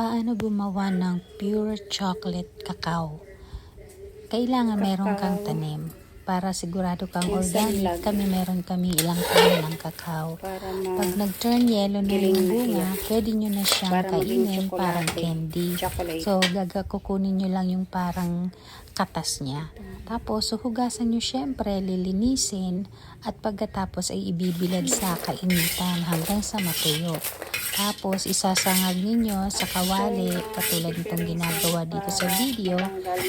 Paano gumawa ng pure chocolate cacao? Kailangan meron kang Cacao. tanim para sigurado kang organic. Kami meron kami ilang tanim ng cacao. Pag nag-turn yellow na yung bunga, pwede nyo na siyang Para kainin parang candy. chocolate. So, gagakukunin nyo lang yung parang katas niya. Tapos, huhugasan nyo syempre, lilinisin, at pagkatapos ay ibibilad sa kainitan hanggang sa matuyo. Tapos, isasangag ninyo sa kawali, katulad nitong ginagawa dito sa video,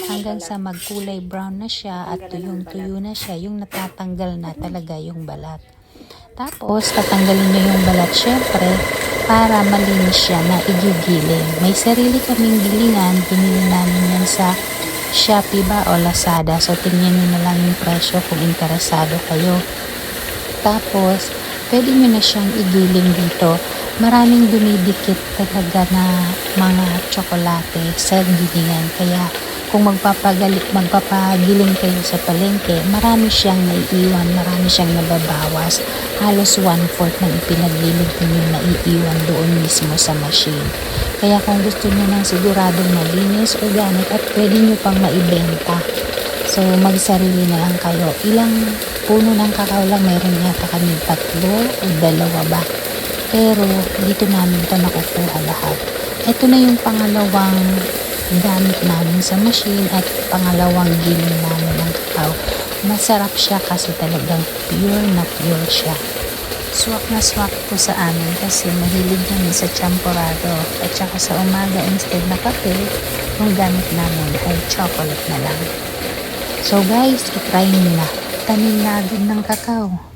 hanggang sa magkulay brown na siya at tuyong-tuyo na siya, yung natatanggal na talaga yung balat. Tapos, tatanggalin nyo yung balat syempre para malinis siya na igigiling. May sarili kaming gilingan, binili namin yan sa Shopee ba o Lazada. So, tingnan nyo na lang yung presyo kung interesado kayo. Tapos, pwede nyo na siyang igiling dito. Maraming dumidikit talaga na mga tsokolate sa gilingan. Kaya, kung magpapagali, magpapagiling kayo sa palengke, marami siyang naiiwan, marami siyang nababawas. Halos one-fourth ng ipinagilig ninyo na iiwan doon mismo sa machine. Kaya kung gusto nyo ng siguradong malinis, organic at pwede nyo pang maibenta. So, magsarili na lang kayo. Ilang puno ng kakao lang meron yata kami tatlo o dalawa ba. Pero, dito namin to nakukuha lahat. Ito na yung pangalawang gamit namin sa machine at pangalawang giling namin ng kakao. Masarap siya kasi talagang pure na pure siya. Swak na swak po sa amin kasi mahilig kami sa champorado at saka sa umaga instead na kape, yung gamit namin ay chocolate na lang. So guys, itry nyo na. Tanim na agad ng kakao.